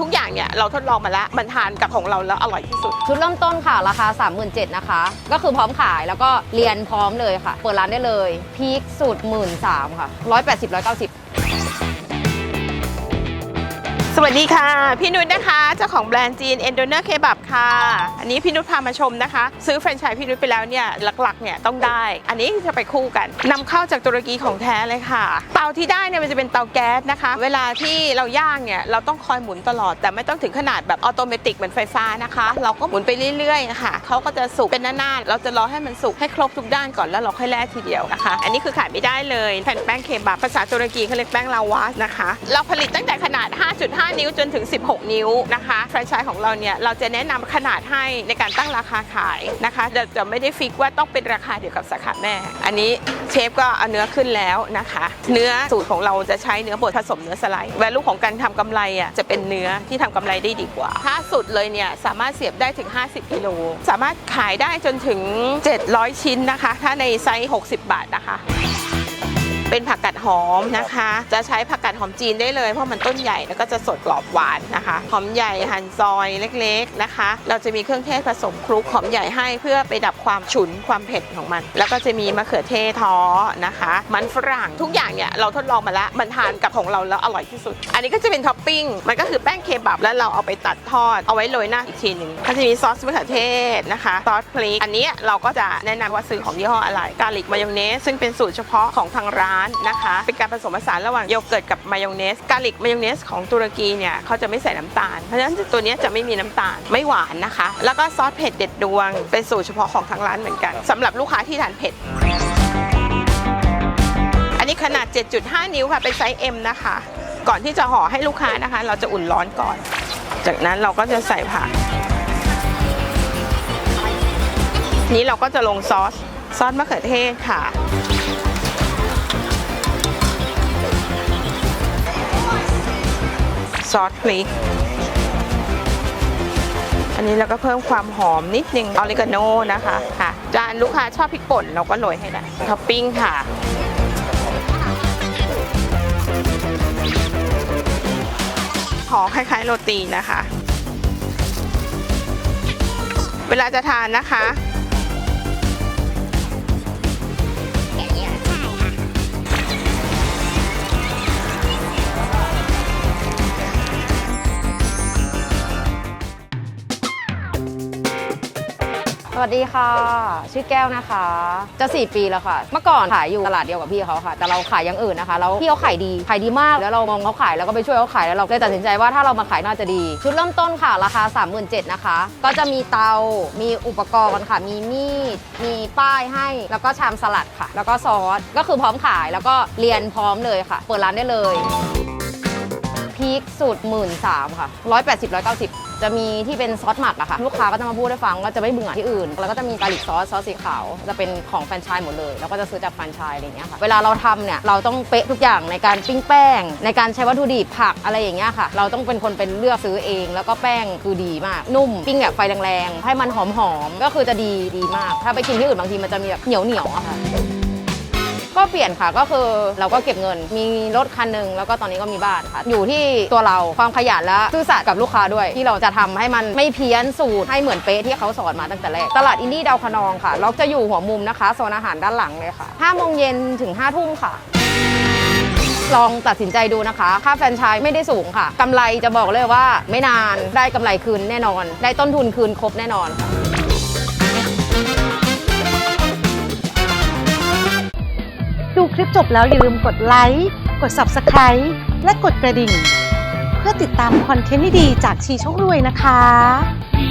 ทุกอย่างเนี่ยเราทดลองมาแล้วมันทานกับของเราแล้วอร่อยที่สุด ชุดเริ่มต้นค่ะ ราคา 37,000นะคะ ก็คือพร้อมขายแล้วก็เรียนพร้อมเลยค่ะ เปิดร้านได้เลย พีคสุด 13,000ค่ะ 180 190 สวัสดีค่ะ พี่นุชนะคะ เจ้าของแบรนด์จีน e n d o n e r Kebab ค่ะ อันนี้พี่นุชพามาชมนะคะ ซื้อแฟรนไชส์พี่นุชไปแล้วเนี่ยหลักๆเนี่ยต้องได้ อันนี้จะไปคู่กันนำเข้าจากตุรกีของแท้เลยค่ะ เตาที่ได้เนี่ยมันจะเป็นเตาแก๊สนะคะ เวลาที่เราย่างเนี่ยเราต้องคอยหมุนตลอด แต่ไม่ต้องถึงขนาดแบบออโตเมติกเหมือนไฟฟ้านะคะ เราก็หมุนไปเรื่อยๆค่ะเขาก็จะสุกเป็นหน้าๆเราจะรอให้มันสุกให้ครบทุกด้านก่อนแล้วเราค่อยแล่ทีเดียวนะคะ อันนี้คือขายไม่ได้เลยแผ่นแป้งเคบับภาษาตุรกีเขาเรียกแป้งลาวาสนะคะ เราผลิตตั้งแต่ขนาด 5.5นิ้วจนถึง 16 นิ้วนะคะแฟรนไชส์ของเราเนี่ยเราจะแนะนำขนาดให้ในการตั้งราคาขายนะคะจะจะไม่ได้ฟิกว่าต้องเป็นราคาเดียวกับสาขาแม่ อันนี้เชฟก็เอาเนื้อขึ้นแล้วนะคะ เนื้อสูตรของเราจะใช้เนื้อบดผสมเนื้อสไลด์แวลูของการทำกำไรอะจะเป็นเนื้อที่ทำกำไรได้ดีกว่าถ้าสุดเลยเนี่ยสามารถเสียบได้ถึง 50กิโลสามารถขายได้จนถึง 700 ชิ้นนะคะ ถ้าในไซส์ 60 บาทนะคะ เป็นผักกาดหอมนะคะ จะใช้ผักกาดหอมจีนได้เลยเพราะมันต้นใหญ่แล้วก็จะสดกรอบหวานนะคะหอมใหญ่หั่นซอยเล็กๆนะคะ เราจะมีเครื่องเทศผสมคลุกหอมใหญ่ให้เพื่อไปดับความฉุนความเผ็ดของมัน แล้วก็จะมีมะเขือเทศท้อนะคะ มันฝรั่งทุกอย่างเนี่ยเราทดลองมาแล้วมันทานกับของเราแล้วอร่อยที่สุด อันนี้ก็จะเป็นท็อปปิ้งมันก็คือแป้งเคบับแล้วเราเอาไปตัดทอดเอาไว้โรยหน้าอีกทีหนึ่งก็จะมีซอสมะเขือเทศนะคะซอสพริกอันนี้เราก็จะแนะนำว่าซื้อของยี่ห้ออะไรกาลิกมายองเนสซึ่งเป็นสูตรเฉพาะของทางร้านนะคะ เป็นการผสมผสานระหว่างโยเกิร์ตกับมายองเนส กาลิกมายองเนสของตุรกีเนี่ยเขาจะไม่ใส่น้ำตาล เพราะฉะนั้นตัวนี้จะไม่มีน้ำตาล ไม่หวานนะคะ แล้วก็ซอสเผ็ดเด็ดดวง เป็นสูตรเฉพาะของทางร้านเหมือนกันสำหรับลูกค้าที่ทานเผ็ด อันนี้ขนาด 7.5 นิ้วค่ะ เป็นไซส์ M นะคะ ก่อนที่จะห่อให้ลูกค้านะคะ เราจะอุ่นร้อนก่อน จากนั้นเราก็จะใส่ผัก นี้เราก็จะลงซอส ซอสมะเขือเทศค่ะ ซอสพริก อันนี้เราก็เพิ่มความหอมนิดนึงออริกาโนนะคะค่ะจานลูกค้าชอบพริกป่นเราก็โรยให้ได้ท็อปปิ้งค่ะห่อคล้ายๆโรตีนะคะ เวลาจะทานนะคะ สวัสดีค่ะ ชื่อแก้วนะคะ จะ 4 ปีแล้วค่ะ เมื่อก่อนขายอยู่ตลาดเดียวกับพี่เขาค่ะ แต่เราขายอย่างอื่นนะคะแล้วพี่เขาขายดีขายดีมากแล้วเรามองเขาขายแล้วก็ไปช่วยเขาขายแล้วเราเลยตัดสินใจว่าถ้าเรามาขายน่าจะดี ชุดเริ่มต้นค่ะราคา 37,000นะคะ ก็จะมีเตา มีอุปกรณ์ค่ะ มีมีดมีป้ายให้ แล้วก็ชามสลัดค่ะ แล้วก็ซอสก็คือพร้อมขายแล้วก็เรียนพร้อมเลยค่ะ เปิดร้านได้เลย พีคสุด13,000ค่ะ180 190จะมีที่เป็นซอสหมักอะค่ะ ลูกค้าก็จะมาพูดให้ฟังว่าจะไม่เบื่อที่อื่น แล้วก็จะมีกาลิกซอสซอสสีขาว จะเป็นของแฟรนไชส์หมดเลย แล้วก็จะซื้อจากแฟรนไชส์อะไรเงี้ยค่ะ เวลาเราทำเนี่ย เราต้องเป๊ะทุกอย่างในการปิ้งแป้ง ในการใช้วัตถุดิบผักอะไรอย่างเงี้ยค่ะ เราต้องเป็นคนเป็นเลือกซื้อเอง แล้วก็แป้งคือดีมาก นุ่ม ปิ้งแบบไฟแรงๆ ให้มันหอมๆ ก็คือจะดีดีมาก ถ้าไปกินที่อื่นบางทีมันจะมีแบบเหนียวเหนียวๆอะค่ะ ก็เปลี่ยนค่ะก็คือเราก็เก็บเงิน มีรถคันหนึ่งแล้วก็ตอนนี้ก็มีบ้านค่ะ อยู่ที่ตัวเราความขยันและซื่อสัตย์กับลูกค้าด้วย ที่เราจะทำให้มันไม่เพี้ยนสูตรให้เหมือนเป๊ะที่เขาสอนมาตั้งแต่แรกตลาดอินดี้ดาวคะนองค่ะล็อกจะอยู่หัวมุมนะคะโซนอาหารด้านหลังเลยค่ะ5โมงเย็นถึง5ทุ่มค่ะลองตัดสินใจดูนะคะ ค่าแฟรนไชส์ไม่ได้สูงค่ะ กำไรจะบอกเลยว่าไม่นาน ได้กำไรคืนแน่นอน ได้ต้นทุนคืนครบแน่นอนค่ะ ดูคลิปจบแล้วอย่าลืมกดไลค์กด Subscribe และกดกระดิ่ง เพื่อติดตามคอนเทนต์ดีๆจากชีช่องรวยนะคะ